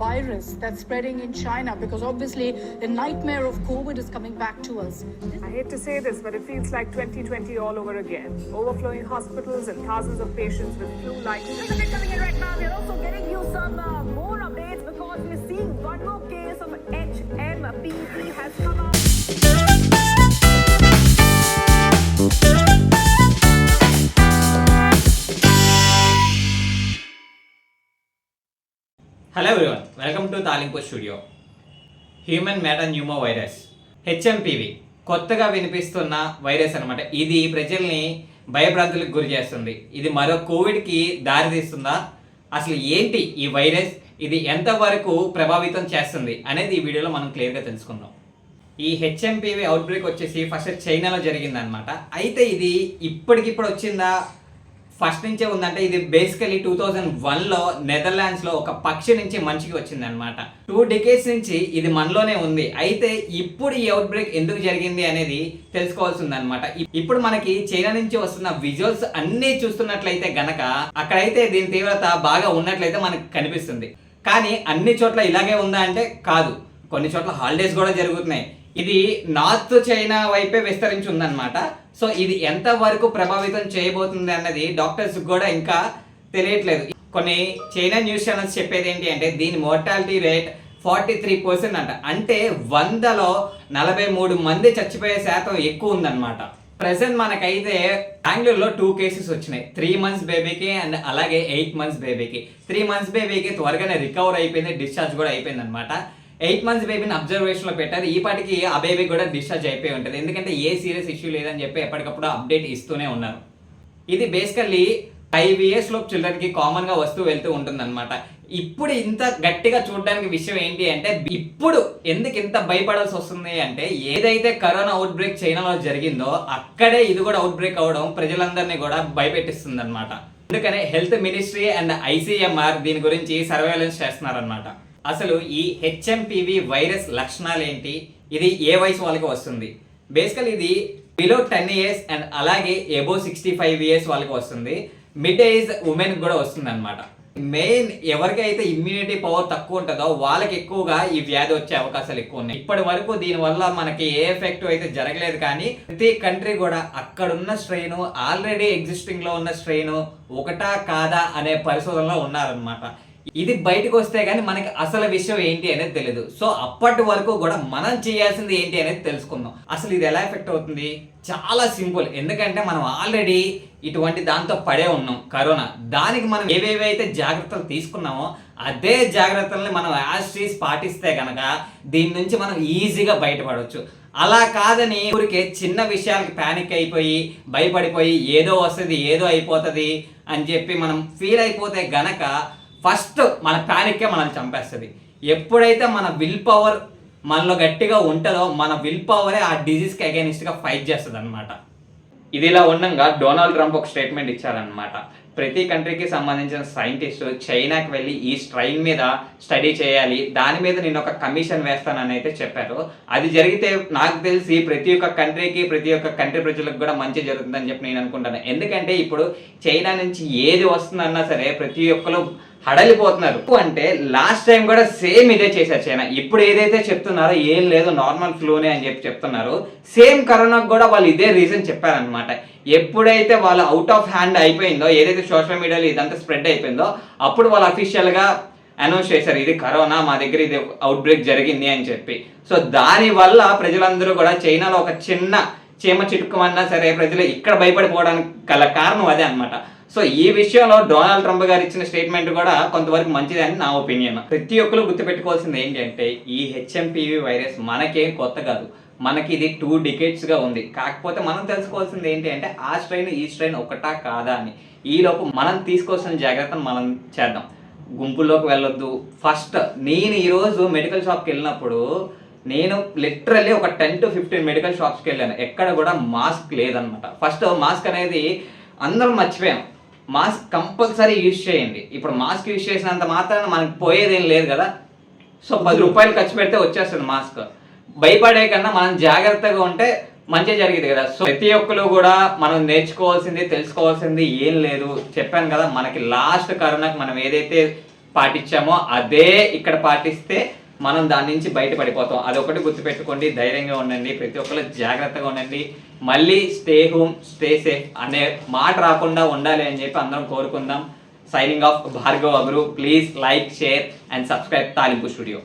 virus that's spreading in China because obviously the nightmare of COVID is coming back to us. I hate to say this, but it feels like 2020 all over again. Overflowing hospitals and thousands of patients with flu-like. There's a bit coming in right now. We're also getting you some uh, more updates because we're seeing one more case of HMPV has come hello everyone welcome to Talimpu studio human metapneumovirus HMPV కొత్తగా వినిపిస్తున్న virus అన్నమాట. ఇది ప్రజల్ని భయభ్రాంతులకు గురి చేస్తుంది. ఇది మరో కోవిడ్కి దారితీస్తుందా? అసలు ఏంటి ఈ వైరస్ ఇది ఎంతవరకు ప్రభావితం చేస్తుంది అనేది ఈ వీడియోలో మనం క్లియర్గా తెలుసుకుందాం. ఈ హెచ్ఎంపివి అవుట్బ్రేక్ వచ్చేసి ఫస్ట్ చైనాలో జరిగిందనమాట అయితే ఇది ఇప్పటికిప్పుడు వచ్చిందా? ఫస్ట్ నుంచే ఉందంటే ఇది బేసికలీ టూ థౌజండ్ వన్లో నెదర్లాండ్స్లో ఒక పక్షి నుంచి మనిషికి వచ్చింది అనమాట టూ డికేట్స్ నుంచి ఇది మనలోనే ఉంది. అయితే ఇప్పుడు ఈ అవుట్ బ్రేక్ ఎందుకు జరిగింది అనేది తెలుసుకోవాల్సి ఉంది ఇప్పుడు మనకి చైనా నుంచి వస్తున్న విజువల్స్ అన్నీ చూస్తున్నట్లయితే గనక అక్కడైతే దీని తీవ్రత బాగా ఉన్నట్లయితే మనకు కనిపిస్తుంది. కానీ అన్ని చోట్ల ఇలాగే ఉందా అంటే కాదు. కొన్ని చోట్ల హాలిడేస్ కూడా జరుగుతున్నాయి. ఇది నార్త్ చైనా వైపే విస్తరించి ఉందన్నమాట సో ఇది ఎంత వరకు ప్రభావితం చేయబోతుంది అన్నది డాక్టర్స్ కూడా ఇంకా తెలియట్లేదు. కొన్ని చైనా న్యూస్ ఛానల్స్ చెప్పేది ఏంటి అంటే దీని mortality rate forty three percent అంట. అంటే వందలో నలభై మూడు మంది చచ్చిపోయే శాతం ఎక్కువ ఉందన్నమాట. ప్రెసెంట్ మనకైతే బెంగళూరులో టూ కేసెస్ వచ్చినాయి. త్రీ మంత్స్ బేబీకి అండ్ అలాగే ఎయిట్ మంత్స్ బేబీకి త్రీ మంత్స్ బేబీకి త్వరగానే రికవర్ అయిపోయింది డిశ్చార్జ్ కూడా అయిపోయింది అనమాట ఎయిట్ మంత్స్ బేబీని అబ్జర్వేషన్లో పెట్టారు. ఈ పాటికి ఆ బేబీ కూడా డిశ్చార్జ్ అయిపోయి ఉంటుంది. ఎందుకంటే ఏ సీరియస్ ఇష్యూ లేదని చెప్పి ఎప్పటికప్పుడు అప్డేట్ ఇస్తూనే ఉన్నారు. ఇది బేసికల్లీ ఫైవ్ ఇయర్స్ లోపు చిల్డ్రన్కి కామన్గా వస్తూ వెళ్తూ ఉంటుందన్నమాట. ఇప్పుడు ఇంత గట్టిగా చూడడానికి విషయం ఏంటి అంటే ఇప్పుడు ఎందుకు ఇంత భయపడాల్సి వస్తుంది అంటే ఏదైతే కరోనా అవుట్ బ్రేక్ చైనాలో జరిగిందో అక్కడే ఇది కూడా అవుట్ బ్రేక్ అవడం ప్రజలందరినీ కూడా భయపెట్టిస్తుంది అనమాట అందుకనే హెల్త్ మినిస్ట్రీ అండ్ ఐసీఎంఆర్ దీని గురించి సర్వేలెన్స్ చేస్తున్నారనమాట అసలు ఈ హెచ్ఎంపివి వైరస్ లక్షణాలు ఏంటి ఇది ఏ వయసు వాళ్ళకి వస్తుంది? బేసికల్ ఇది బిలో టెన్ ఇయర్స్ అండ్ అలాగే ఎబో సిక్స్టీ ఫైవ్ ఇయర్స్ వాళ్ళకి వస్తుంది. మిడ్ ఏజ్ ఉమెన్ కూడా వస్తుంది అనమాట మెయిన్ ఎవరికైతే ఇమ్యూనిటీ పవర్ తక్కువ ఉంటుందో వాళ్ళకి ఎక్కువగా ఈ వ్యాధి వచ్చే అవకాశాలు ఎక్కువ ఉన్నాయి. ఇప్పటి వరకు దీనివల్ల మనకి ఏ ఎఫెక్ట్ అయితే జరగలేదు కానీ ప్రతి కంట్రీ కూడా అక్కడున్న స్ట్రెయిన్ ఆల్రెడీ ఎగ్జిస్టింగ్లో ఉన్న స్ట్రెయిన్ ఒకటా కాదా అనే పరిశోధనలో ఉన్నారనమాట ఇది బయటకు వస్తే కానీ మనకి అసలు విషయం ఏంటి అనేది తెలియదు సో అప్పటి వరకు కూడా మనం చేయాల్సింది ఏంటి అనేది తెలుసుకుందాం. అసలు ఇది ఎలా ఎఫెక్ట్ అవుతుంది? చాలా సింపుల్. ఎందుకంటే మనం ఆల్రెడీ ఇటువంటి దాంతో పడే ఉన్నాం కరోనా. దానికి మనం ఏవేవైతే జాగ్రత్తలు తీసుకున్నామో అదే జాగ్రత్తల్ని మనం యాస్ట్రీస్ పాటిస్తే కనుక దీని నుంచి మనం ఈజీగా బయటపడవచ్చు. అలా కాదని ఊరికే చిన్న విషయాలకి ప్యానిక్ అయిపోయి భయపడిపోయి ఏదో వస్తుంది ఏదో అయిపోతుంది అని చెప్పి మనం ఫీల్ అయిపోతే గనక ఫస్ట్ మన ప్యానిక్కే మనల్ని చంపేస్తుంది. ఎప్పుడైతే మన విల్ పవర్ మనలో గట్టిగా ఉంటుందో మన విల్ పవరే ఆ డిజీస్కి అగైనిస్ట్గా ఫైట్ చేస్తుంది అనమాట ఇది ఇలా ఉండగా డొనాల్డ్ ట్రంప్ ఒక స్టేట్మెంట్ ఇచ్చారనమాట ప్రతి కంట్రీకి సంబంధించిన సైంటిస్ట్ చైనాకి వెళ్ళి ఈ స్ట్రైన్ మీద స్టడీ చేయాలి. దాని మీద నేను ఒక కమిషన్ వేస్తానని అయితే చెప్పారు. అది జరిగితే నాకు తెలిసి ప్రతి ఒక్క కంట్రీకి ప్రతి ఒక్క కంట్రీ ప్రజలకు కూడా మంచి జరుగుతుందని చెప్పి నేను అనుకుంటాను. ఎందుకంటే ఇప్పుడు చైనా నుంచి ఏది వస్తుందన్నా సరే ప్రతి ఒక్కరు హడలిపోతున్నారు. అంటే లాస్ట్ టైం కూడా సేమ్ ఇదే చేశారు చైనా. ఇప్పుడు ఏదైతే చెప్తున్నారో ఏం లేదు నార్మల్ ఫ్లూనే అని చెప్పి చెప్తున్నారు. సేమ్ కరోనాకు కూడా వాళ్ళు ఇదే రీజన్ చెప్పారనమాట ఎప్పుడైతే వాళ్ళు అవుట్ ఆఫ్ హ్యాండ్ అయిపోయిందో ఏదైతే సోషల్ మీడియాలో ఇదంతా స్ప్రెడ్ అయిపోయిందో అప్పుడు వాళ్ళు అఫీషియల్గా అనౌన్స్ చేశారు ఇది కరోనా మా దగ్గర ఇది అవుట్ బ్రేక్ జరిగింది అని చెప్పి. సో దానివల్ల ప్రజలందరూ కూడా చైనాలో ఒక చిన్న చీమ చిటుకమన్నా సరే ప్రజలు ఇక్కడ భయపడిపోవడానికి గల కారణం అదే అనమాట సో ఈ విషయంలో డొనాల్డ్ ట్రంప్ గారు ఇచ్చిన స్టేట్మెంట్ కూడా కొంతవరకు మంచిది అని నా ఒపీనియన్. ప్రతి ఒక్కరు గుర్తుపెట్టుకోవాల్సింది ఏంటంటే ఈ హెచ్ఎంపివి వైరస్ మనకేం కొత్త కాదు. మనకి ఇది టూ డికెట్స్గా ఉంది. కాకపోతే మనం తెలుసుకోవాల్సింది ఏంటి అంటే ఆ స్ట్రెయిన్ ఈ స్ట్రెయిన్ ఒకటా కాదా అని. ఈలోపు మనం తీసుకోవాల్సిన జాగ్రత్తను మనం చేద్దాం. గుంపుల్లోకి వెళ్ళొద్దు. ఫస్ట్ నేను ఈరోజు మెడికల్ షాప్కి వెళ్ళినప్పుడు నేను లిటరల్లీ ఒక టెన్ టు ఫిఫ్టీన్ మెడికల్ షాప్స్కి వెళ్ళాను. ఎక్కడ కూడా మాస్క్ లేదనమాట ఫస్ట్ మాస్క్ అనేది అందరం మర్చిపోయాం. మాస్క్ కంపల్సరీ యూజ్ చేయండి. ఇప్పుడు మాస్క్ యూజ్ చేసినంత మాత్రాన మనకి పోయేదేం లేదు కదా. సో పది రూపాయలు ఖర్చు పెడితే వచ్చేస్తుంది మాస్క్ భయపడే కన్నా మనం జాగ్రత్తగా ఉంటే మంచి జరిగింది కదా. సో ప్రతి ఒక్కరు కూడా మనం నేర్చుకోవాల్సింది తెలుసుకోవాల్సింది ఏం లేదు. చెప్పాను కదా మనకి లాస్ట్ కరోనాకి మనం ఏదైతే పాటించామో అదే ఇక్కడ పాటిస్తే మనం దాని నుంచి బయటపడిపోతాం. అదొకటి గుర్తుపెట్టుకోండి ధైర్యంగా ఉండండి ప్రతి ఒక్కరు జాగ్రత్తగా ఉండండి. మళ్ళీ స్టే హోమ్ స్టే సేఫ్ అనే మాట రాకుండా ఉండాలి అని చెప్పి అందరం కోరుకుందాం. Signing off Bhargav Aguru please like share and subscribe Talimpu studio